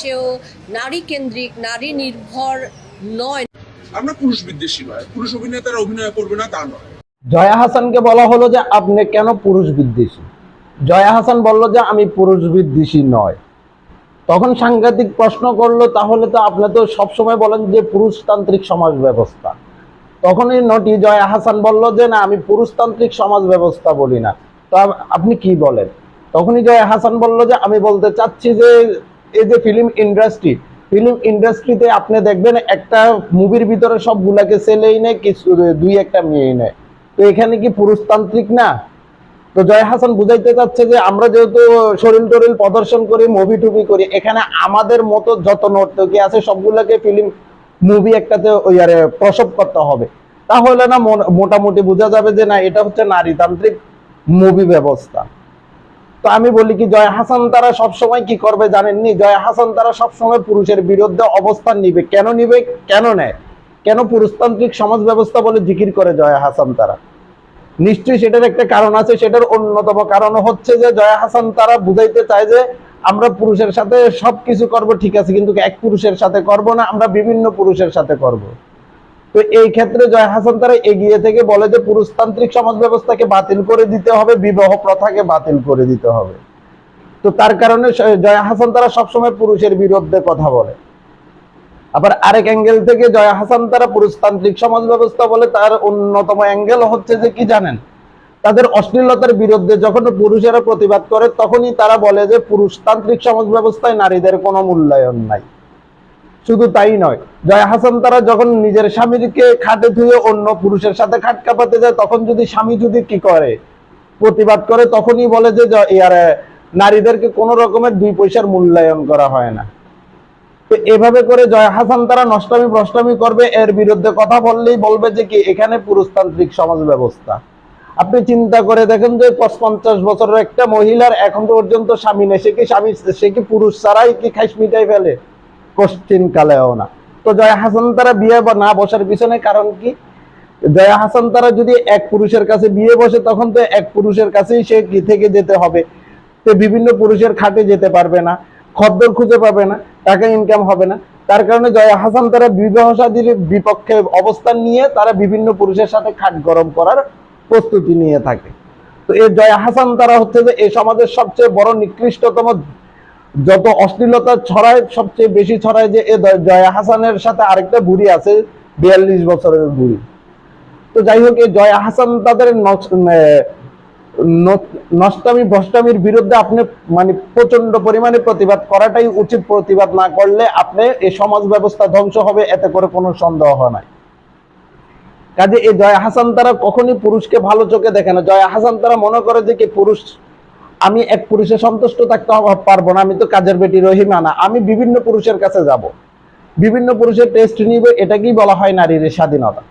বাংলাদেশেও নারী কেন্দ্রিক নারী নির্ভর নয়। আমরা পুরুষ বিদ্বেষী নয় পুরুষ অভিনেতারা অভিনয় করবে না তা নয়। জয়া হাসানকে বলা হলো যে আপনি কেন পুরুষ বিদ্বেষী জয়া হাসান বলল যে আমি পুরুষ বিদ্বেষী নয়। তখন সাংঘাতিক প্রশ্ন করল তাহলে তো আপনি তো সবসময় বলেন যে পুরুষতান্ত্রিক সমাজ ব্যবস্থা। তখনই নটি জয়া হাসান বলল যে না আমি পুরুষতান্ত্রিক সমাজ ব্যবস্থা বলি না। তো আপ- আপনি কি বলেন? তখনই জয়া হাসান বলল যে আমি বলতে চাচ্ছি যে এই যে ফিল্ম ইন্ডাস্ট্রি ফিল্ম ইন্ডাস্ট্রিতে আপনি দেখবেন একটা মুভির ভিতরে সবগুলাকে ছেলেই নেয়, কিছু দুই একটা মেয়ে নেয়। তো এখানে কি পুরুষতান্ত্রিক না? তো জয় হাসান বুঝাইতে চাচ্ছে যে আমরা যেহেতু শরীর টরিল প্রদর্শন করি মুভি টুভি করি, এখানে আমাদের মতো যত নর্তকী আছে সবগুলোকে ফিল্ম মুভি একটাতে ওই আরে প্রসব করতে হবে। তাহলে না মোটামুটি বোঝা যাবে যে না, এটা হচ্ছে নারীতান্ত্রিক মুভি ব্যবস্থা। তো আমি বলি কি, জয় হাসান তারা সবসময় কি করবে জানেননি? জয় হাসান তারা সবসময় পুরুষের বিরুদ্ধে অবস্থান নিবে। কেন নিবে? কেন নেয়? কেন পুরুষতান্ত্রিক সমাজ ব্যবস্থা বলে জিকির করে জয় হাসান তারা? নিশ্চয়ই সেটার একটা কারণ আছে, সেটার অন্যতম কারণ হচ্ছে যে, জয়া হাসান তারা বুঝাইতে চায় যে, আমরা পুরুষের সাথে সবকিছু করব, ঠিক আছে, কিন্তু এক পুরুষের সাথে করব না, আমরা বিভিন্ন পুরুষের সাথে করব। তো এই ক্ষেত্রে জয় হাসান তারা এগিয়ে থেকে বলে যে পুরুষতান্ত্রিক সমাজ ব্যবস্থাকে বাতিল করে দিতে হবে, বিবাহ প্রথাকে বাতিল করে দিতে হবে। তো তার কারণে জয়া হাসান তারা সবসময় পুরুষের বিরুদ্ধে কথা বলে। আবার আরেক অ্যাঙ্গেল থেকে জয়া হাসান তারা পুরুষতান্ত্রিক সমাজ ব্যবস্থা বলে, তার অন্যতম অ্যাঙ্গেল হচ্ছে যে কি জানেন? তাদের অশ্লীলতার বিরুদ্ধে যখন পুরুষেরা প্রতিবাদ করে, তখনই তারা বলে যে পুরুষতান্ত্রিক সমাজ ব্যবস্থায় নারীদের কোনো মূল্যায়ন নাই। শুধু তাই নয়, জয়া হাসান তারা যখন নিজের স্বামীকে খাটে ধুয়ে অন্য পুরুষের সাথে খাট কাঁপাতে যায়, তখন যদি স্বামী যদি কি করে, প্রতিবাদ করে, তখনই বলে যে নারীদেরকে কোনো রকমের দুই পয়সার মূল্যায়ন করা হয় না। তো এভাবে করে জয় হাসান তারা নষ্টামি ভ্রষ্টামি করবে, এর বিরুদ্ধে কথা বললেই বলবে যে কি, এখানে পুরুষতান্ত্রিক সমাজ ব্যবস্থা আপনি চিন্তা করে দেখেন যে পঞ্চাশ বছরের একটা মহিলার এখন পর্যন্ত স্বামী নেই, সে কি স্বামী, সে কি পুরুষ ছাড়াই কি খাইস মিটাই ফেলে? কোশ্চিন কালেও না। তো জয় হাসান তারা বিয়ে না বসার পিছনে কারণ কি? জয়া হাসান তারা যদি এক পুরুষের কাছে বিয়ে বসে, তখন তো এক পুরুষের কাছেই সে কি থেকে যেতে হবে? তো বিভিন্ন পুরুষের খাটে যেতে পারবে না, খদ্দর খুঁজে পাবে না, টাকা ইনকাম হবে না। তার কারণে জয়া হাসান তারা বিবাহ শাদীর বিপক্ষে অবস্থান নিয়ে তারা বিভিন্ন পুরুষের সাথে খাট গরম করার প্রস্তুতি নিয়ে থাকে। তো এই জয়া হাসান তারা হচ্ছে যে এই সমাজের সবচেয়ে বড় নিকৃষ্টতম যত অশ্লীলতা ছড়ায়, সবচেয়ে বেশি ছড়ায় যে এ জয়া হাসানের সাথে আরেকটা বুড়ি আছে, বিয়াল্লিশ বছরের বুড়ি। তো যাই হোক এই জয়া হাসান তাদের নষ্টামি, ভষ্টামির বিরুদ্ধে আপনি মানে প্রচণ্ড পরিমাণে প্রতিবাদ করাটাই উচিত। প্রতিবাদ না করলে আপনি এই সমাজ ব্যবস্থা ধ্বংস হবে, এতে করে কোনো সন্দেহ হয় নাই। কাজে এই জয়া হাসান তারা কখনই পুরুষকে ভালো চোখে দেখে না। জয়া হাসান তারা মনে করে যে কি পুরুষ আমি এক পুরুষে সন্তুষ্ট থাকতে পারব না, আমি তো কাজের বেটি রহিমা না, আমি বিভিন্ন পুরুষের কাছে যাব। বিভিন্ন পুরুষের টেস্ট নিবে এটাকেই বলা হয় নারীর স্বাধীনতা?